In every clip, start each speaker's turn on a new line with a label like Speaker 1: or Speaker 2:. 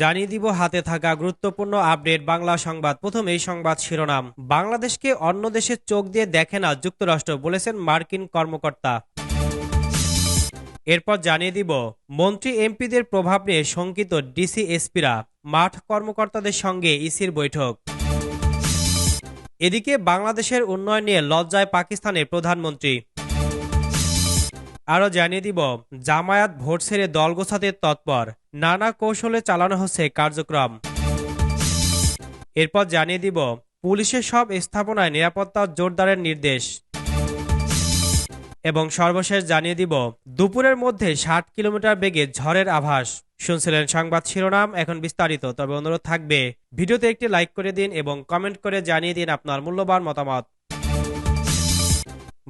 Speaker 1: জানিয়ে দিব হাতে থাকা গুরুত্বপূর্ণ আপডেট বাংলা সংবাদ। প্রথম এই সংবাদ শিরোনাম। বাংলাদেশকে অন্য দেশের চোখ দিয়ে দেখে না যুক্তরাষ্ট্র বলেছেন মার্কিন কর্মকর্তা। এরপর জানিয়ে দিব, মন্ত্রী এমপিদের প্রভাব নিয়ে শঙ্কিত ডিসি এসপিরা, মাঠ কর্মকর্তাদের সঙ্গে ইসির বৈঠক। এদিকে বাংলাদেশের উন্নয়ন নিয়ে লজ্জায় পাকিস্তানের প্রধানমন্ত্রী। আরও জানিয়ে দিব, জামায়াত ভোট ছেড়ে দল গোছাতে তৎপর। নানা কৌশলে চালানো হচ্ছে কার্যক্রম। এরপর জানিয়ে দিব, পুলিশের সব স্থাপনায় নিরাপত্তা জোরদারের নির্দেশ। এবং সর্বশেষ জানিয়ে দিব, দুপুরের মধ্যে ষাট কিলোমিটার বেগে ঝড়ের আভাস। শুনছিলেন সংবাদ শিরোনাম, এখন বিস্তারিত, তবে অনুরোধ থাকবে, ভিডিওতে একটি লাইক করে দিন এবং কমেন্ট করে জানিয়ে দিন আপনার মূল্যবান মতামত।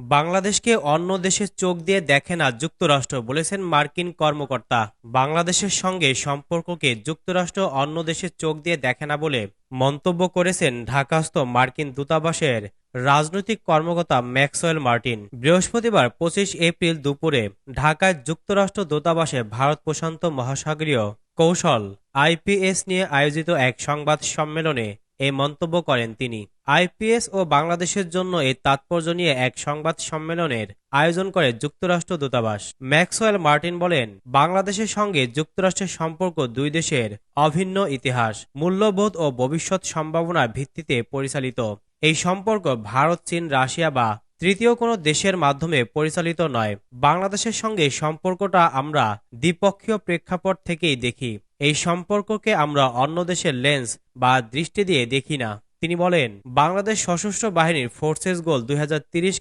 Speaker 1: বাংলাদেশকে অন্য দেশের চোখ দিয়ে দেখে না যুক্তরাষ্ট্র, বলেছেন মার্কিন কর্মকর্তা। বাংলাদেশের সঙ্গে সম্পর্ককে যুক্তরাষ্ট্র অন্য দেশের চোখ দিয়ে দেখে না বলে মন্তব্য করেছেন ঢাকাস্থ মার্কিন দূতাবাসের রাজনৈতিক কর্মকর্তা ম্যাক্সওয়েল মার্টিন। বৃহস্পতিবার পঁচিশ এপ্রিল দুপুরে ঢাকায় যুক্তরাষ্ট্র দূতাবাসে ভারত প্রশান্ত মহাসাগরীয় কৌশল আইপিএস নিয়ে আয়োজিত এক সংবাদ সম্মেলনে এই মন্তব্য করেন তিনি। আইপিএস ও বাংলাদেশের জন্য এই তাৎপর্য নিয়ে এক সংবাদ সম্মেলনের আয়োজন করে যুক্তরাষ্ট্র দূতাবাস। ম্যাক্সওয়েল মার্টিন বলেন, বাংলাদেশের সঙ্গে যুক্তরাষ্ট্রের সম্পর্ক দুই দেশের অভিন্ন ইতিহাস, মূল্যবোধ ও ভবিষ্যৎ সম্ভাবনার ভিত্তিতে পরিচালিত। এই সম্পর্ক ভারত, চীন, রাশিয়া বা তৃতীয় কোনো দেশের মাধ্যমে পরিচালিত নয়। বাংলাদেশের সঙ্গে সম্পর্কটা আমরা দ্বিপক্ষীয় প্রেক্ষাপট থেকেই দেখি। এই সম্পর্ককে আমরা অন্য দেশের লেন্স বা দৃষ্টি দিয়ে দেখি না। তিনি বলেন, বাংলাদেশ সশস্ত্র বাহিনীর ফোর্সেস গোল দুই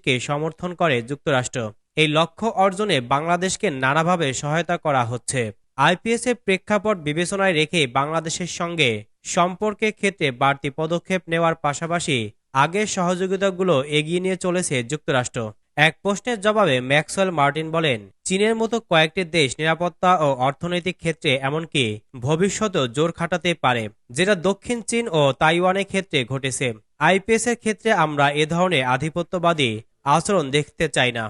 Speaker 1: কে সমর্থন করে যুক্তরাষ্ট্র। এই লক্ষ্য অর্জনে বাংলাদেশকে নানাভাবে সহায়তা করা হচ্ছে। আইপিএস এর প্রেক্ষাপট বিবেচনায় রেখে বাংলাদেশের সঙ্গে সম্পর্কের ক্ষেত্রে বাড়তি পদক্ষেপ নেওয়ার পাশাপাশি আগের সহযোগিতাগুলো এগিয়ে নিয়ে চলেছে যুক্তরাষ্ট্র। এক প্রশ্নের জবাবে ম্যাক্সওয়েল মার্টিন বলেন, চীনের মতো কয়েকটি দেশ নিরাপত্তা ও অর্থনৈতিক ক্ষেত্রে এমনকি ভবিষ্যতেও জোর খাটাতে পারে, যেটা দক্ষিণ চীন ও তাইওয়ানের ক্ষেত্রে ঘটেছে। আইপিএস এর ক্ষেত্রে আমরা এ ধরনের আধিপত্যবাদী আচরণ দেখতে চাই না।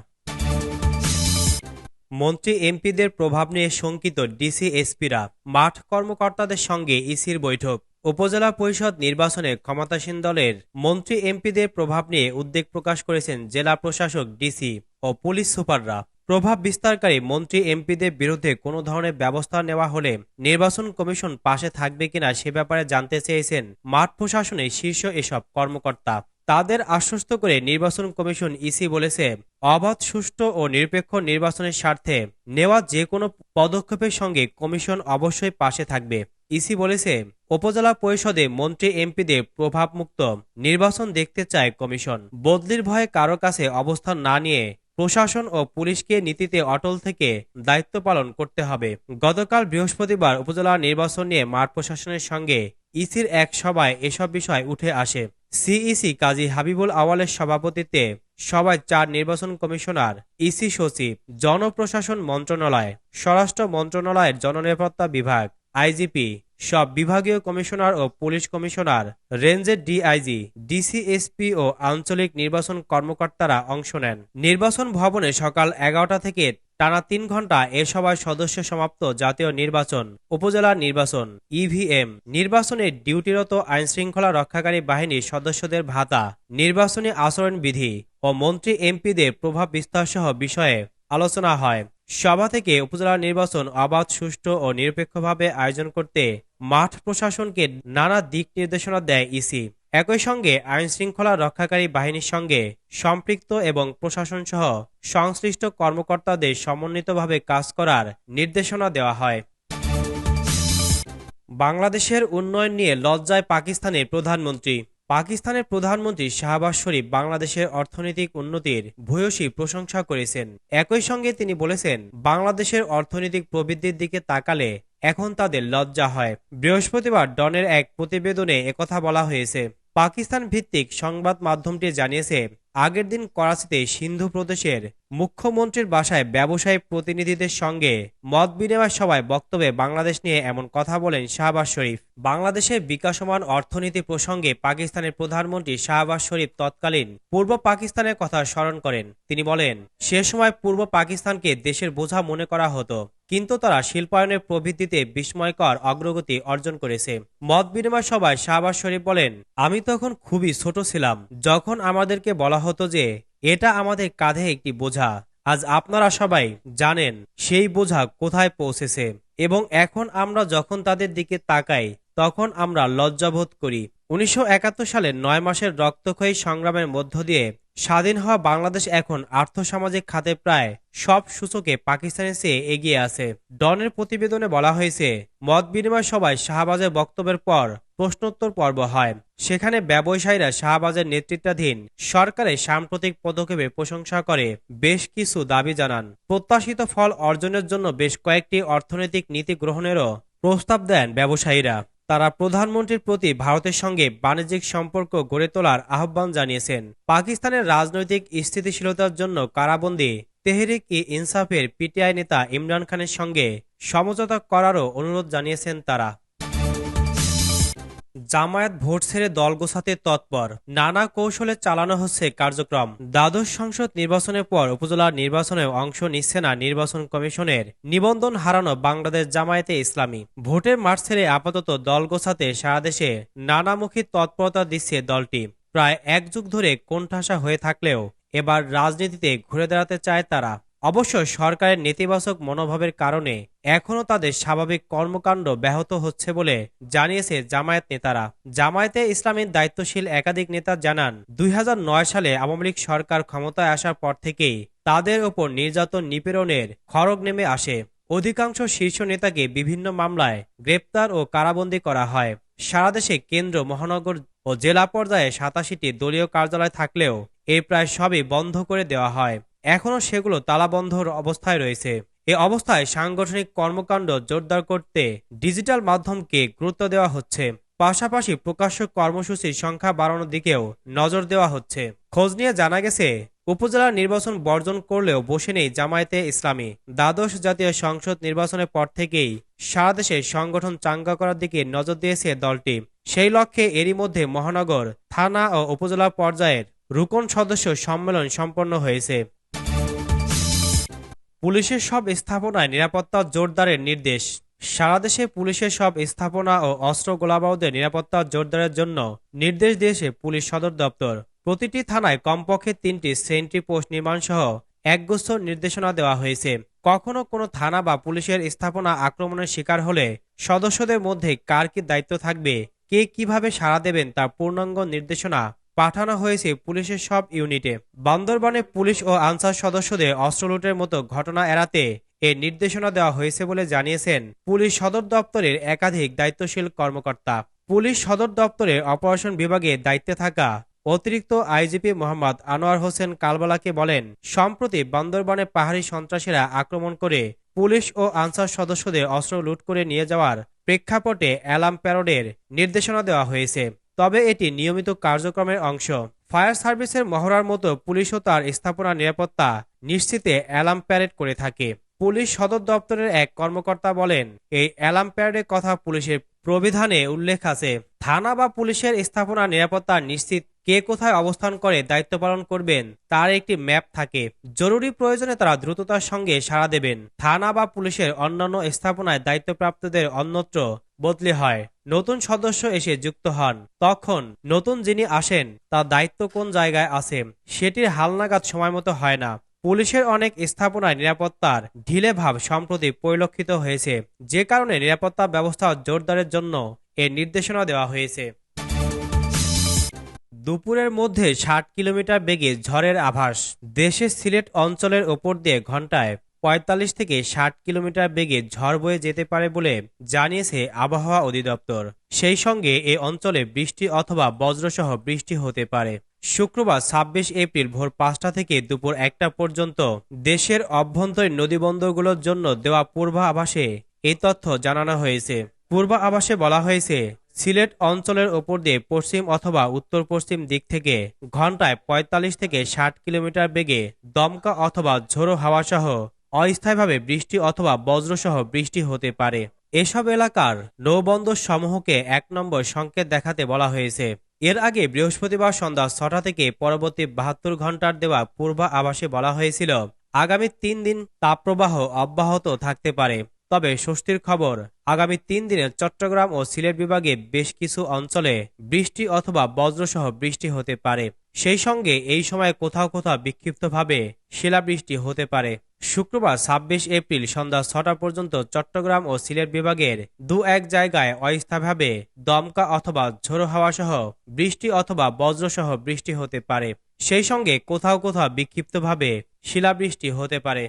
Speaker 1: মন্ত্রী এমপিদের প্রভাব নিয়ে শঙ্কিত ডিসি এসপিরা। মাঠ কর্মকর্তাদের সঙ্গে ইসির বৈঠক। উপজেলা পরিষদ নির্বাচনে ক্ষমতাসীন দলের মন্ত্রী এমপিদের প্রভাব নিয়ে উদ্বেগ প্রকাশ করেছেন জেলা প্রশাসক, ডিসি ও পুলিশ সুপাররা। প্রভাব বিস্তারকারী মন্ত্রী এমপিদের বিরুদ্ধে কোনো ধরনের ব্যবস্থা নেওয়া হলে নির্বাচন কমিশন পাশে থাকবে কিনা সে ব্যাপারে জানতে চেয়েছেন মাঠ প্রশাসনের শীর্ষ এসব কর্মকর্তা। তাদের আশ্বস্ত করে নির্বাচন কমিশন ইসি বলেছে, অবাধ, সুষ্ঠু ও নিরপেক্ষ নির্বাচনের স্বার্থে নেওয়া যে কোনো পদক্ষেপের সঙ্গে কমিশন অবশ্যই পাশে থাকবে। ইসি বলেছে, উপজেলা পরিষদে মন্ত্রী এমপিদের প্রভাবমুক্ত নির্বাচন দেখতে চায় কমিশন। বদলির ভয়ে কারও কাছে অবস্থান না নিয়ে প্রশাসন ও পুলিশকে নীতিতে অটল থেকে দায়িত্ব পালন করতে হবে। গতকাল বৃহস্পতিবার উপজেলা নির্বাচন নিয়ে মাঠ প্রশাসনের সঙ্গে ইসির এক সভায় এসব বিষয় উঠে আসে। সিইসি কাজী হাবিবুল আওয়ালের সভাপতিত্বে সভায় চার নির্বাচন কমিশনার, ইসি সচিব, জনপ্রশাসন মন্ত্রণালয়, স্বরাষ্ট্র মন্ত্রণালয়ের জননিরাপত্তা বিভাগ আইজিপি, সব বিভাগীয় কমিশনার ও পুলিশ কমিশনার, রেঞ্জের ডিআইজি, ডিসিএসপি ও আঞ্চলিক নির্বাচন কর্মকর্তারা অংশ নেন। নির্বাচন ভবনে সকাল এগারোটা থেকে টানা তিন ঘণ্টা এ সভায় সদস্য সমাপ্ত জাতীয় নির্বাচন, উপজেলা নির্বাচন, ইভিএম। নির্বাচনে ডিউটিরত আইনশৃঙ্খলা রক্ষাকারী বাহিনীর সদস্যদের ভাতা, নির্বাচনী আচরণবিধি ও মন্ত্রী এমপিদের প্রভাব বিস্তারসহ বিষয়ে আলোচনা হয়। সভা থেকে উপজেলা নির্বাচন অবাধ সুষ্ঠু ও নিরপেক্ষভাবে আয়োজন করতে মাঠ প্রশাসনকে নানা দিক নির্দেশনা দেয় ইসি। একই সঙ্গে আইন শৃঙ্খলা রক্ষাকারী বাহিনীর সঙ্গে সম্পৃক্ত এবং প্রশাসন সহ সংশ্লিষ্ট কর্মকর্তাদের সমন্বিতভাবে কাজ করার নির্দেশনা দেওয়া হয়। বাংলাদেশের উন্নয়ন নিয়ে লজ্জায় পাকিস্তানের প্রধানমন্ত্রী পাকিস্তানের প্রধানমন্ত্রী শাহবাজ শরীফ বাংলাদেশের অর্থনৈতিক উন্নতির ভূয়সী প্রশংসা করেছেন। একই সঙ্গে তিনি বলেছেন, বাংলাদেশের অর্থনৈতিক প্রবৃদ্ধির দিকে তাকালে এখন তাদের লজ্জা হয়। বৃহস্পতিবার ডনের এক প্রতিবেদনে একথা বলা হয়েছে। পাকিস্তান ভিত্তিক সংবাদ মাধ্যমটি জানিয়েছে আগের দিন করাচিতে সিন্ধু প্রদেশের মুখ্যমন্ত্রীর বাসায় ব্যবসায়ী প্রতিনিধিদের সঙ্গে মত বিনিময় সভায় বক্তব্যে বাংলাদেশ নিয়ে এমন কথা বলেন শাহবাজ শরীফ। বাংলাদেশের বিকাশমান অর্থনীতি প্রসঙ্গে পাকিস্তানের প্রধানমন্ত্রী শাহবাজ শরীফ তৎকালীন পূর্ব পাকিস্তানের কথা স্মরণ করেন। তিনি বলেন, সে সময় পূর্ব পাকিস্তানকে দেশের বোঝা মনে করা হতো। কিন্তু তারা শিল্পায়নের প্রবৃদ্ধিতে বিস্ময়কর অগ্রগতি অর্জন করেছে। মত বিনিময় সভায় শাহবাজ শরীফ বলেন, আমি তখন খুবই ছোট ছিলাম। যখন আমাদেরকে বলা হতো যে, এটা আমাদের কাঁধে একটি বোঝা, আজ আপনারা সবাই জানেন সেই বোঝা কোথায় পৌঁছেছে। এবং এখন আমরা যখন তাদের দিকে তাকাই, তখন আমরা লজ্জাবোধ করি। উনিশশো একাত্তর সালের নয় মাসের রক্তক্ষয়ী সংগ্রামের মধ্য দিয়ে স্বাধীন হওয়া বাংলাদেশ এখন আর্থসামাজিক খাতে প্রায় সব সূচকে পাকিস্তানের চেয়ে এগিয়ে আছে। ডনের প্রতিবেদনে বলা হয়েছে, মত বিনিময় সভায় শাহবাজের বক্তব্যের পর প্রশ্নোত্তর পর্ব হয়। সেখানে ব্যবসায়ীরা শাহবাজের নেতৃত্বাধীন সরকারের সাম্প্রতিক পদক্ষেপের প্রশংসা করে, বেশ কিছু দাবি জানান। প্রত্যাশিত ফল অর্জনের জন্য বেশ কয়েকটি অর্থনৈতিক নীতি গ্রহণেরও প্রস্তাব দেন ব্যবসায়ীরা। তারা প্রধানমন্ত্রীর প্রতি ভারতের সঙ্গে বাণিজ্যিক সম্পর্ক গড়ে তোলার আহ্বান জানিয়েছেন। পাকিস্তানের রাজনৈতিক স্থিতিশীলতার জন্য কারাবন্দী তেহরিক ই ইনসাফের পিটিআই নেতা ইমরান খানের সঙ্গে সমঝোতা করারও অনুরোধ জানিয়েছেন তারা। জামায়াত ভোট ছেড়ে দল গোছাতে তৎপর। নানা কৌশলে চালানো হচ্ছে কার্যক্রম। দ্বাদশ সংসদ নির্বাচনের পর উপজেলা নির্বাচনে অংশ নিচ্ছে না নির্বাচন কমিশনের নিবন্ধন হারানো বাংলাদেশ জামায়াতে ইসলামী। ভোটের মাঠ ছেড়ে আপাতত দল গোছাতে সারা দেশে নানামুখী তৎপরতা দিচ্ছে দলটি। প্রায় এক যুগ ধরে কোণঠাসা হয়ে থাকলেও এবার রাজনীতিতে ঘুরে দাঁড়াতে চায় তারা। অবশ্য সরকারের নেতিবাচক মনোভাবের কারণে এখনও তাদের স্বাভাবিক কর্মকাণ্ড ব্যাহত হচ্ছে বলে জানিয়েছে জামায়াত নেতারা। জামায়াতে ইসলামীর দায়িত্বশীল একাধিক নেতা জানান, দুই হাজার নয় সালে আওয়ামী লীগ সরকার ক্ষমতায় আসার পর থেকেই তাদের ওপর নির্যাতন নিপীড়নের খড়গ নেমে আসে। অধিকাংশ শীর্ষ নেতাকে বিভিন্ন মামলায় গ্রেপ্তার ও কারাবন্দী করা হয়। সারা দেশে কেন্দ্র, মহানগর ও জেলা পর্যায়ে সাতাশিটি দলীয় কার্যালয় থাকলেও এই প্রায় সবই বন্ধ করে দেওয়া হয়। এখনও সেগুলো তালাবন্ধর অবস্থায় রয়েছে। এ অবস্থায় সাংগঠনিক কর্মকাণ্ড জোরদার করতে ডিজিটাল মাধ্যমকে গুরুত্ব দেওয়া হচ্ছে। পাশাপাশি প্রকাশ্য কর্মসূচির সংখ্যা বাড়ানোর দিকেও নজর দেওয়া হচ্ছে। খোঁজ নিয়ে জানা গেছে, উপজেলা নির্বাচন বর্জন করলেও বসে নেই জামায়াতে ইসলামী। দ্বাদশ জাতীয় সংসদ নির্বাচনের পর থেকেই সারা দেশে সংগঠন চাঙ্গা করার দিকে নজর দিয়েছে দলটি। সেই লক্ষ্যে এরই মধ্যে মহানগর, থানা ও উপজেলা পর্যায়ের রুকন সদস্য সম্মেলন সম্পন্ন হয়েছে। পুলিশের সব স্থাপনায় নিরাপত্তা জোরদারের নির্দেশ। সারা দেশে পুলিশের সব স্থাপনা ও অস্ত্র গোলাবারুদের নিরাপত্তা জোরদারের জন্য নির্দেশ দিয়েছে পুলিশ সদর দপ্তর। প্রতিটি থানায় কমপক্ষে তিনটি সেন্ট্রি পোস্ট নির্মাণ সহ একগুচ্ছ নির্দেশনা দেওয়া হয়েছে। কখনো কোনো থানা বা পুলিশের স্থাপনা আক্রমণের শিকার হলে সদস্যদের মধ্যে কার কি দায়িত্ব থাকবে, কে কীভাবে সাড়া দেবেন তার পূর্ণাঙ্গ নির্দেশনা পাঠানো হয়েছে পুলিশের সব ইউনিটে। বান্দরবানে পুলিশ ও আনসার সদস্যদের অস্ত্র লুটের মতো ঘটনা এড়াতে এ নির্দেশনা দেওয়া হয়েছে বলে জানিয়েছেন পুলিশ সদর দপ্তরের একাধিক দায়িত্বশীল কর্মকর্তা। পুলিশ সদর দপ্তরের অপারেশন বিভাগে দায়িত্বে থাকা অতিরিক্ত আইজিপি মোহাম্মদ আনোয়ার হোসেন কালবালাকে বলেন, সম্প্রতি বান্দরবানে পাহাড়ি সন্ত্রাসীরা আক্রমণ করে পুলিশ ও আনসার সদস্যদের অস্ত্র লুট করে নিয়ে যাওয়ার প্রেক্ষাপটে অ্যালার্ম প্যারোডের নির্দেশনা দেওয়া হয়েছে। তবে এটি নিয়মিত কার্যক্রমের অংশ। ফায়ার সার্ভিসের মহড়ার মতো পুলিশও তার স্থাপনা নিরাপত্তা নিশ্চিতে অ্যালার্ম প্যারেড করে থাকে। পুলিশ সদর দপ্তরের এক কর্মকর্তা বলেন, এই অ্যালার্ম প্যারেডের কথা পুলিশের প্রবিধানে উল্লেখ আছে। থানা বা পুলিশের স্থাপনা নিরাপত্তা নিশ্চিত কে কোথায় অবস্থান করে দায়িত্ব পালন করবেন, তার একটি ম্যাপ থাকে। জরুরি প্রয়োজনে তারা দ্রুততার সঙ্গে সাড়া দেবেন। থানা বা পুলিশের অন্যান্য স্থাপনায় দায়িত্বপ্রাপ্তদের অন্যত্র বদলি হয়। নতুন সদস্য এসে যুক্ত হন। তখন নতুন যিনি আসেন, তার দায়িত্ব কোন জায়গায় আছে, সেটির হালনাগাদ সময় মতো হয় না। পুলিশের অনেক স্থাপনায় নিরাপত্তার ঢিলে ভাব সম্প্রতি পরিলক্ষিত হয়েছে। যে কারণে নিরাপত্তা ব্যবস্থা জোরদারের জন্য এর নির্দেশনা দেওয়া হয়েছে। দুপুরের মধ্যে ষাট কিলোমিটার বেগে ঝড়ের আভাস। দেশের সিলেট অঞ্চলের ওপর দিয়ে ঘন্টায় পঁয়তাল্লিশ থেকে ষাট কিলোমিটার বেগে ঝড় বয়ে যেতে পারে বলে জানিয়েছে আবহাওয়া অধিদপ্তর। সেই সঙ্গে এ অঞ্চলে বৃষ্টি অথবা বজ্রসহ বৃষ্টি হতে পারে। শুক্রবার ছাব্বিশ এপ্রিল ভোর পাঁচটা থেকে দুপুর একটা পর্যন্ত দেশের অভ্যন্তরীণ নদীবন্দরগুলোর জন্য দেওয়া পূর্বাভাসে এই তথ্য জানানো হয়েছে। পূর্বাভাসে বলা হয়েছে, সিলেট অঞ্চলের ওপর দিয়ে পশ্চিম অথবা উত্তর পশ্চিম দিক থেকে ঘন্টায় ৪৫ থেকে ষাট কিলোমিটার বেগে দমকা অথবা ঝোড়ো হাওয়াসহ অস্থায়ীভাবে বৃষ্টি অথবা বজ্রসহ বৃষ্টি হতে পারে। এসব এলাকার নৌবন্দর সমূহকে এক নম্বর সংকেত দেখাতে বলা হয়েছে। এর আগে বৃহস্পতিবার সন্ধ্যা ছটা থেকে পরবর্তী বাহাত্তর ঘণ্টার দেওয়া পূর্বা আভাসে বলা হয়েছিল, আগামী তিন দিন তাপপ্রবাহ অব্যাহত থাকতে পারে। তবে স্বস্তির খবর, আগামী তিন দিনে চট্টগ্রাম ও সিলেট বিভাগে বেশ কিছু অঞ্চলে বৃষ্টি অথবা বজ্রসহ বৃষ্টি হতে পারে। সেই সঙ্গে এই সময় কোথাও কোথাও বিক্ষিপ্তভাবে শিলাবৃষ্টি হতে পারে। শুক্রবার ছাব্বিশ এপ্রিল সন্ধ্যা ছটা পর্যন্ত চট্টগ্রাম ও সিলেট বিভাগের দু এক জায়গায় অস্থায়ীভাবে দমকা অথবা ঝোড়ো হাওয়া সহ বৃষ্টি অথবা বজ্রসহ বৃষ্টি হতে পারে। সেই সঙ্গে কোথাও কোথাও বিক্ষিপ্তভাবে শিলাবৃষ্টি হতে পারে।